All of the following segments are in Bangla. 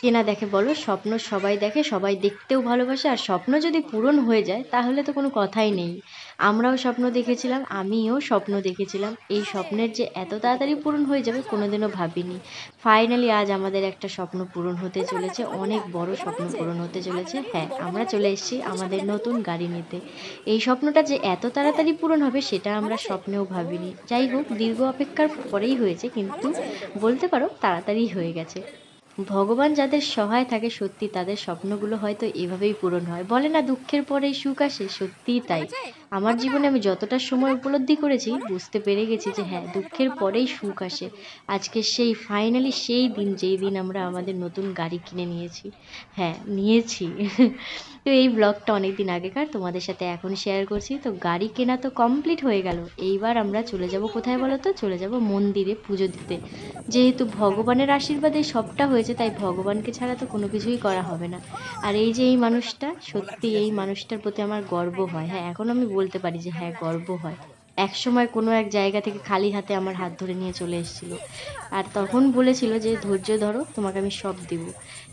কে না দেখে বলো, স্বপ্ন সবাই দেখে, সবাই দেখতেও ভালোবাসে, আর স্বপ্ন যদি পূরণ হয়ে যায়, তাহলে তো কোনো কথাই নেই। আমরাও স্বপ্ন দেখেছিলাম, আমিও স্বপ্ন দেখেছিলাম। এই স্বপ্নের যে এত তাড়াতাড়ি পূরণ হয়ে যাবে, কোনোদিনও ভাবিনি। ফাইনালি আজ আমাদের একটা স্বপ্ন পূরণ হতে চলেছে, অনেক বড় স্বপ্ন পূরণ হতে চলেছে। হ্যাঁ আমরা চলে এসেছি আমাদের নতুন গাড়ি নিতে। এই স্বপ্নটা যে এত তাড়াতাড়ি পূরণ হবে, সেটা আমরা স্বপ্নেও ভাবিনি। যাই হোক, দীর্ঘ অপেক্ষার পরেই হয়েছে, কিন্তু বলতে পারো তাড়াতাড়ি হয়ে গেছে। ভগবান যাদের সহায় থাকে সত্যি তাদের স্বপ্নগুলো হয়তো এভাবেই পূরণ হয়। বলে না, দুঃখের পরেই সুখ আসে, সত্যিই তাই। আমার জীবনে আমি যতটা সময় উপলব্ধি করেছি, বুঝতে পেরে গেছি যে হ্যাঁ দুঃখের পরেই সুখ আসে। আজকে সেই ফাইনালি সেই দিন, যেই দিন আমরা আমাদের নতুন গাড়ি কিনে নিয়েছি। হ্যাঁ নিয়েছি। তো এই ব্লগটা অনেক দিন আগেকার, তোমাদের সাথে এখন শেয়ার করছি। তো গাড়ি কেনা তো কমপ্লিট হয়ে গেল। এইবার আমরা চলে যাব কোথায় বলো তো? চলে যাব মন্দিরে পুজো দিতে। যেহেতু ভগবানের আশীর্বাদে সবটা হয়েছে, তাই ভগবানকে ছাড়া তো কোনো কিছুই করা হবে না। আর এই যে এই মানুষটা, সত্যি এই মানুষটার প্রতি আমার গর্ব হয়। হ্যাঁ এখন আমি বলতে পারি যে হ্যাঁ গর্ব হয়। এক সময় কোনো এক জায়গা থেকে খালি হাতে আমার হাত ধরে নিয়ে চলে এসেছিল। আর তখন বলেছিল যে, ধৈর্য ধরো, তোমাকে আমি সব দেব।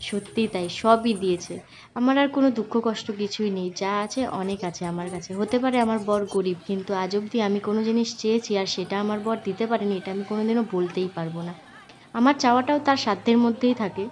সত্যিই তাই, সবই দিয়েছে। আমার আর কোনো দুঃখ কষ্ট কিছুই নেই। যা আছে, অনেক আছে আমার কাছে। হতে পারে আমার বর গরিব, কিন্তু আজ অবধি আমি কোনো জিনিস চেয়েছি আর সেটা আমার বর দিতে পারেনি, এটা আমি কোনোদিনও বলতেই পারব না। আমার চাওয়াটাও তার সাধ্যের মধ্যেই থাকে।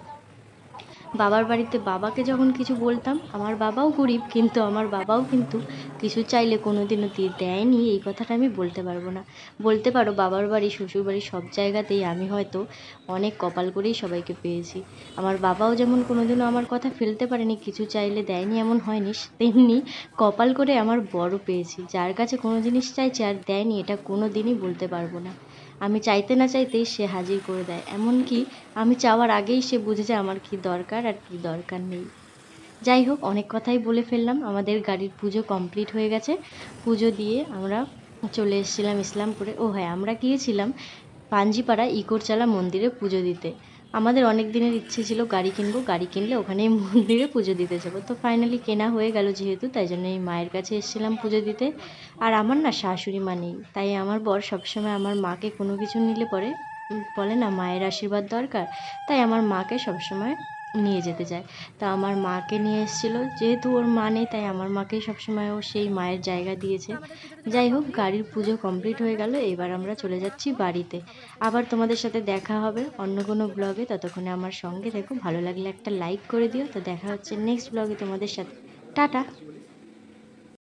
বাবার বাড়িতে বাবাকে যখন কিছু বলতাম, আমার বাবাও গরিব, কিন্তু আমার বাবাও কিন্তু কিছু চাইলে কোনো দিনও দিয়ে দেয়নি। এই কথাটা আমি বলতে পারব না। বলতে পারো, বাবার বাড়ি, শ্বশুর বাড়ি সব জায়গাতেই আমি হয়তো অনেক কপাল করেই সবাইকে পেয়েছি। আমার বাবাও যেমন কোনো দিনও আমার কথা ফেলতে পারেনি, কিছু চাইলে দেয়নি, এমন হয়নি, তেমনি কপাল করে আমার বড় পেয়েছি। যার কাছে কোনো জিনিস চাইছে আর দেয়নি, এটা কোনো দিনই বলতে পারব না। আমি চাইতে না চাইতেই সে হাজির করে দেয়। এমনকি আমি চাওয়ার আগেই সে বুঝে যায় আমার কী দরকার আর কি দরকার নেই। যাই হোক, অনেক কথাই বলে ফেললাম। আমাদের গাড়ির পুজো কমপ্লিট হয়ে গেছে। পুজো দিয়ে আমরা চলে এসেছিলাম ইসলামপুরে। ও হ্যাঁ আমরা গিয়েছিলাম পাঞ্জিপাড়া ইকোরচালা মন্দিরে পুজো দিতে। আমাদের অনেক দিনের ইচ্ছে ছিল গাড়ি কিনবো, গাড়ি কিনলে ওখানেই মন্দিরে পুজো দিতে যাব। তো ফাইনালি কেনা হয়ে গেল যেহেতু, তাই জন্য এই মায়ের কাছে এসেছিলাম পুজো দিতে। আর আমার না শাশুড়ি মা নেই, তাই আমার বর সবসময় আমার মাকে কোনো কিছু নিলে পরে বলে না মায়ের আশীর্বাদ দরকার, তাই আমার মাকে সবসময় নিয়ে যেতে চায় তা আমার মাকে নিয়ে এসেছিল। যেহেতু ওর মা নেই, তাই আমার মাকেই সবসময় ও সেই মায়ের জায়গা দিয়েছে। যাই হোক, গাড়ির পুজো কমপ্লিট হয়ে গেল। এবার আমরা চলে যাচ্ছি বাড়িতে। আবার তোমাদের সাথে দেখা হবে অন্য কোনো ব্লগে ততক্ষণে আমার সঙ্গে দেখো ভালো লাগলে একটা লাইক করে দিও। তো দেখা হচ্ছে নেক্সট ব্লগে তোমাদের সাথে। টাটা!